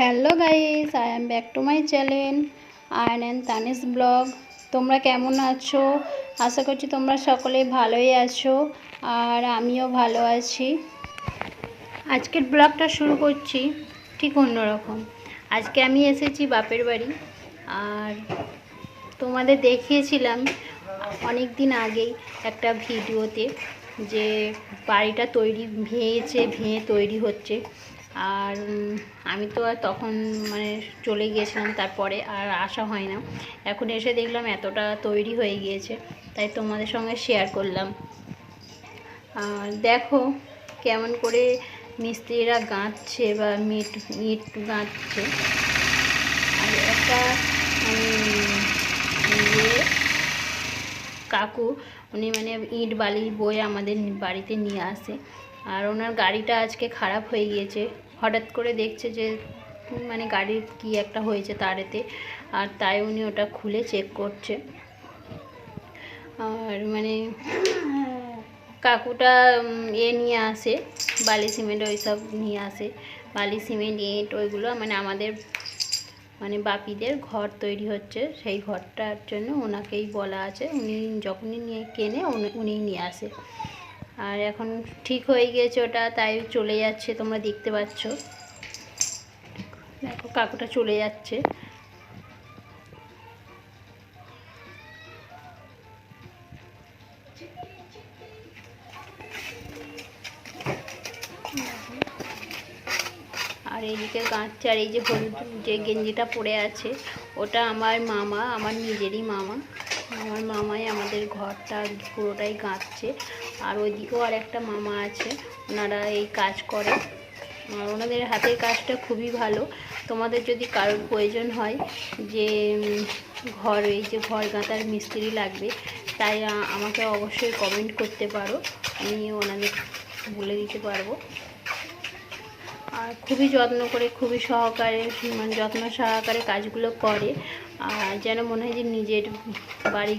Hello guys I am back to my channel Ayan and Tanis vlog তোমরা কেমন আছো? আশা করছি তোমরা সকলে ভালোই আছো, আর আমিও ভালো আছি। আজকের ব্লগটা শুরু করছি ঠিক অন্যরকম। আজকে আমি এসেছি বাপের বাড়ি, আর তোমাদের দেখিয়েছিলাম অনেক দিন আগেই একটা ভিডিওতে যে বাড়িটা তৈরি, ভেঙেছে, ভেঙে তৈরি হচ্ছে। আর আমি তো আর তখন মানে চলে গিয়েছিলাম তারপরে আর আসা হয় না। এখন এসে দেখলাম এতটা তৈরি হয়ে গিয়েছে, তাই তোমাদের সঙ্গে শেয়ার করলাম। আর দেখো কেমন করে মিস্ত্রিরা গাঁথছে বা মিট, ইট গাঁথছে আর একটা ইয়ে কাকু, উনি মানে ইট বালি বয়ে আমাদের বাড়িতে নিয়ে আসে। আর ওনার গাড়িটা আজকে খারাপ হয়ে গিয়েছে। হঠাৎ করে দেখছে যে মানে গাড়ির কি একটা হয়েছে তারেতে। আর তাই উনি ওটা খুলে চেক করছে। আর মানে কাকুটা এ নিয়ে আসে, বালি সিমেন্ট ওইসব নিয়ে আসে। বালি সিমেন্ট, ইট ওইগুলো মানে আমাদের মানে বাপিদের ঘর তৈরি হচ্ছে। সেই ঘরটার জন্য ওনাকেই বলা আছে। উনি যখনই নিয়ে কেনে, উনি নিয়ে আসে। আর এখন ঠিক হয়ে গিয়েছে ওটা, তাই চলে যাচ্ছে, তোমরা দেখতে পাচ্ছ। দেখো, কাকুটা চলে যাচ্ছে। আর এইদিকে আর এই যে হলুদ যে গেঞ্জিটা পরে আছে, ওটা আমার মামা, আমার নিজেরই মামা। আমার মামাই আমাদের ঘরটা পুরোটাই গাঁথছে। আর ওইদিকেও আর একটা মামা আছে, ওনারা এই কাজ করে। ওনাদের হাতের কাজটা খুবই ভালো। তোমাদের যদি কারোর প্রয়োজন হয় যে ঘর, এই যে ঘর গাঁথার মিস্ত্রি লাগবে, তাই আমাকে অবশ্যই কমেন্ট করতে পারো। আমি ওনাদের বলে দিতে পারব। আর খুবই যত্ন করে, খুবই সহকারে মানে যত্ন সহকারে কাজগুলো করে। আর যেন মনে হয় যে নিজের বাড়ি